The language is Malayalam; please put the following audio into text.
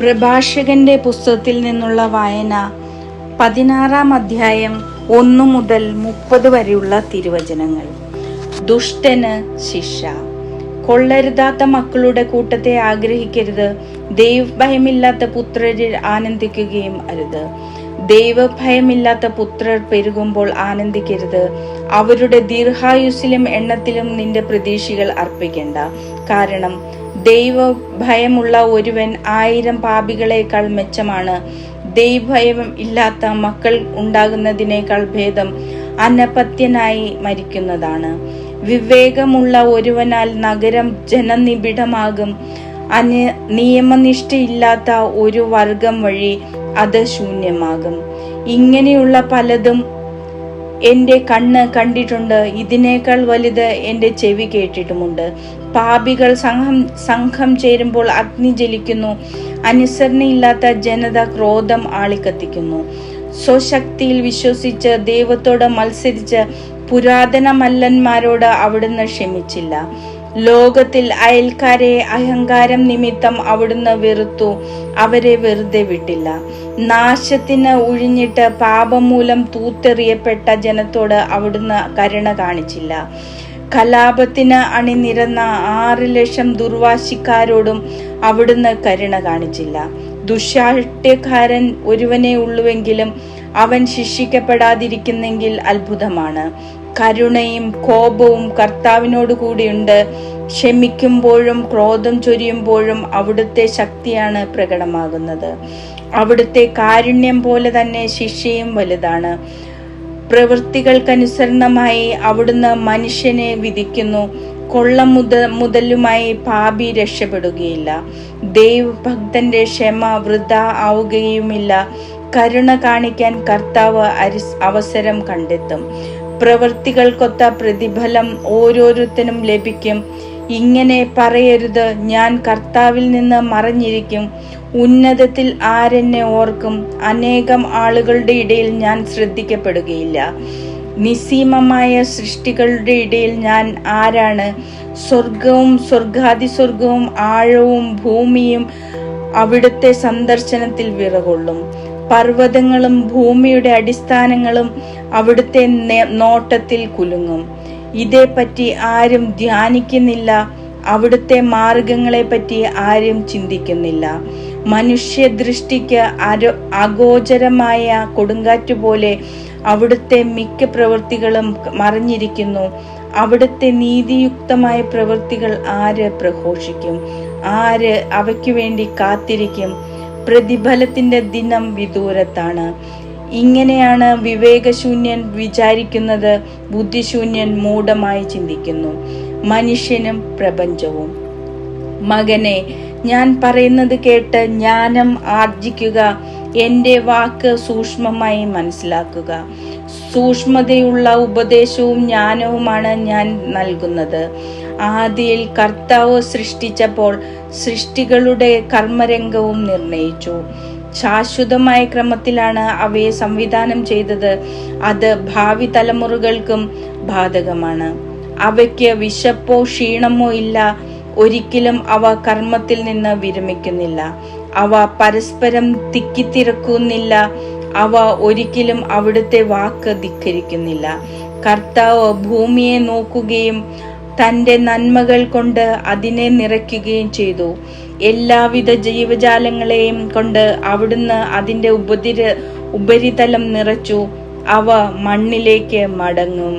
പ്രഭാഷകന്റെ പുസ്തകത്തിൽ നിന്നുള്ള വായന പതിനാറാം അധ്യായം ഒന്നു മുതൽ മുപ്പത് വരെയുള്ള തിരുവചനങ്ങൾ. ദുഷ്ടന് ശിക്ഷ. കൊള്ളരുതാത്ത മക്കളുടെ കൂട്ടത്തെ ആഗ്രഹിക്കരുത്. ദൈവഭയമില്ലാത്ത പുത്രരിൽ ആനന്ദിക്കുകയും അരുത്. ദൈവഭയമില്ലാത്ത പുത്രർ പെരുകുമ്പോൾ ആനന്ദിക്കരുത്. അവരുടെ ദീർഘായുസിലും എണ്ണത്തിലും നിന്റെ പ്രതീക്ഷകൾ അർപ്പിക്കേണ്ട. കാരണം ദൈവ ഭയമുള്ള ഒരുവൻ ആയിരം പാപികളെക്കാൾ മെച്ചമാണ്. ദൈവഭയം ഇല്ലാത്ത മക്കൾ ഉണ്ടാകുന്നതിനേക്കാൾ ഭേദം അനപത്യനായി മരിക്കുന്നതാണ്. വിവേകമുള്ള ഒരുവനാൽ നഗരം ജനനിബിഡമാകും. അന് നിയമനിഷ്ഠയില്ലാത്ത ഒരു വർഗം വഴി അത് ശൂന്യമാകും. ഇങ്ങനെയുള്ള പലതും എന്റെ കണ്ണ് കണ്ടിട്ടുണ്ട്. ഇതിനേക്കാൾ വലുത് എന്റെ ചെവി കേട്ടിട്ടുമുണ്ട്. പാപികൾ സംഘം സംഘം ചേരുമ്പോൾ അഗ്നി ജലിക്കുന്നു അനുസരണയില്ലാത്ത ജനത ക്രോധം ആളിക്കത്തിക്കുന്നു. സ്വശക്തിയിൽ വിശ്വസിച്ച് ദൈവത്തോട് മത്സരിച്ച് പുരാതന മല്ലന്മാരോട് അവിടുന്ന് ക്ഷമിച്ചില്ല. ലോകത്തിൽ അയൽക്കാരെ അഹങ്കാരം നിമിത്തം അവിടുന്ന് വെറുത്തു അവരെ വെറുതെ വിട്ടില്ല. നാശത്തിന് ഒഴിഞ്ഞിട്ട് പാപം മൂലം തൂത്തെറിയപ്പെട്ട ജനത്തോട് അവിടുന്ന് കരുണ കാണിച്ചില്ല. കലാപത്തിന് അണിനിരന്ന ആറ് ലക്ഷം ദുർവാശിക്കാരോടും അവിടുന്ന് കരുണ കാണിച്ചില്ല. ദുശാഠ്യക്കാരൻ ഒരുവനെ ഉള്ളുവെങ്കിലും അവൻ ശിക്ഷിക്കപ്പെടാതിരിക്കുന്നെങ്കിൽ അത്ഭുതമാണ്. കരുണയും കോപവും കർത്താവിനോട് കൂടിയുണ്ട് ക്ഷമിക്കുമ്പോഴും ക്രോധം ചൊരിയുമ്പോഴും അവിടുത്തെ ശക്തിയാണ് പ്രകടമാകുന്നത്. അവിടുത്തെ കാരുണ്യം പോലെ തന്നെ ശിക്ഷയും വലുതാണ്. പ്രവൃത്തികൾക്കനുസരണമായി അവിടുന്ന് മനുഷ്യനെ വിധിക്കുന്നു. കൊള്ള മുത മുതലുമായി പാപി രക്ഷപ്പെടുകയില്ല. ദൈവഭക്തന്റെ ക്ഷമ വൃത ആവുകയുമില്ല. കരുണ കാണിക്കാൻ കർത്താവ് അവസരം കണ്ടെത്തും. പ്രവൃത്തികൾക്കൊത്ത പ്രതിഫലം ഓരോരുത്തരും ലഭിക്കും. ഇങ്ങനെ പറയരുത്. ഞാൻ കർത്താവിൽ നിന്ന് മറഞ്ഞിരിക്കും. ഉന്നതത്തിൽ ആരെന്നെ ഓർക്കും അനേകം ആളുകളുടെ ഇടയിൽ ഞാൻ ശ്രദ്ധിക്കപ്പെടുകയില്ല. നിസീമമായ സൃഷ്ടികളുടെ ഇടയിൽ ഞാൻ ആരാണ്? സ്വർഗവും സ്വർഗാതിസ്വർഗവും ആഴവും ഭൂമിയും അവിടുത്തെ സന്ദർശനത്തിൽ വിറകൊള്ളും. പർവതങ്ങളും ഭൂമിയുടെ അടിസ്ഥാനങ്ങളും അവിടുത്തെ നോട്ടത്തിൽ കുലുങ്ങും. ഇതേപ്പറ്റി ആരും ധ്യാനിക്കുന്നില്ല. അവിടുത്തെ മാർഗങ്ങളെ പറ്റി ആരും ചിന്തിക്കുന്നില്ല. മനുഷ്യദൃഷ്ടിക്ക് അരോ അഗോചരമായ കൊടുങ്കാറ്റ് പോലെ അവിടുത്തെ മിക്ക പ്രവൃത്തികളും മറിഞ്ഞിരിക്കുന്നു. അവിടുത്തെ നീതിയുക്തമായ പ്രവൃത്തികൾ ആര് പ്രഘോഷിക്കും? ആര് അവയ്ക്ക് വേണ്ടി കാത്തിരിക്കും? പ്രതിഫലത്തിന്റെ ദിനം വിദൂരത്താണ്. ഇങ്ങനെയാണ് വിവേകശൂന്യൻ വിചാരിക്കുന്നത് ബുദ്ധിശൂന്യൻ മൂഢമായി ചിന്തിക്കുന്നു. മനുഷ്യനും പ്രപഞ്ചവും. മകനെ ഞാൻ പറയുന്നത് കേട്ട് ജ്ഞാനം ആർജിക്കുക എന്റെ വാക്ക് സൂക്ഷ്മമായി മനസ്സിലാക്കുക. സൂക്ഷ്മതയുള്ള ഉപദേശവും ജ്ഞാനവുമാണ് ഞാൻ നൽകുന്നത്. ആദിയിൽ കർത്താവ് സൃഷ്ടിച്ചപ്പോൾ സൃഷ്ടികളുടെ കർമ്മരംഗവും നിർണയിച്ചു. ശാശ്വതമായ ക്രമത്തിലാണ് അവയെ സംവിധാനം ചെയ്തത്. അത് ഭാവി തലമുറകൾക്കും ബാധകമാണ്. അവയ്ക്ക് വിശപ്പോ ക്ഷീണമോ ഇല്ല. ഒരിക്കലും അവ കർമ്മത്തിൽ നിന്ന് വിരമിക്കുന്നില്ല. അവ പരസ്പരം തിക്കിത്തിരക്കുന്നില്ല. അവ ഒരിക്കലും അവിടുത്തെ വാക്ക് ധിക്കരിക്കുന്നില്ല. കർത്താവ് ഭൂമിയെ നോക്കുകയും തന്റെ നന്മകൾ കൊണ്ട് അതിനെ നിറയ്ക്കുകയും ചെയ്തു. എല്ലാവിധ ജീവജാലങ്ങളെയും കൊണ്ട് അവിടുന്ന് അതിന്റെ ഉപതിര ഉപരിതലം നിറച്ചു. അവ മണ്ണിലേക്ക് മടങ്ങും.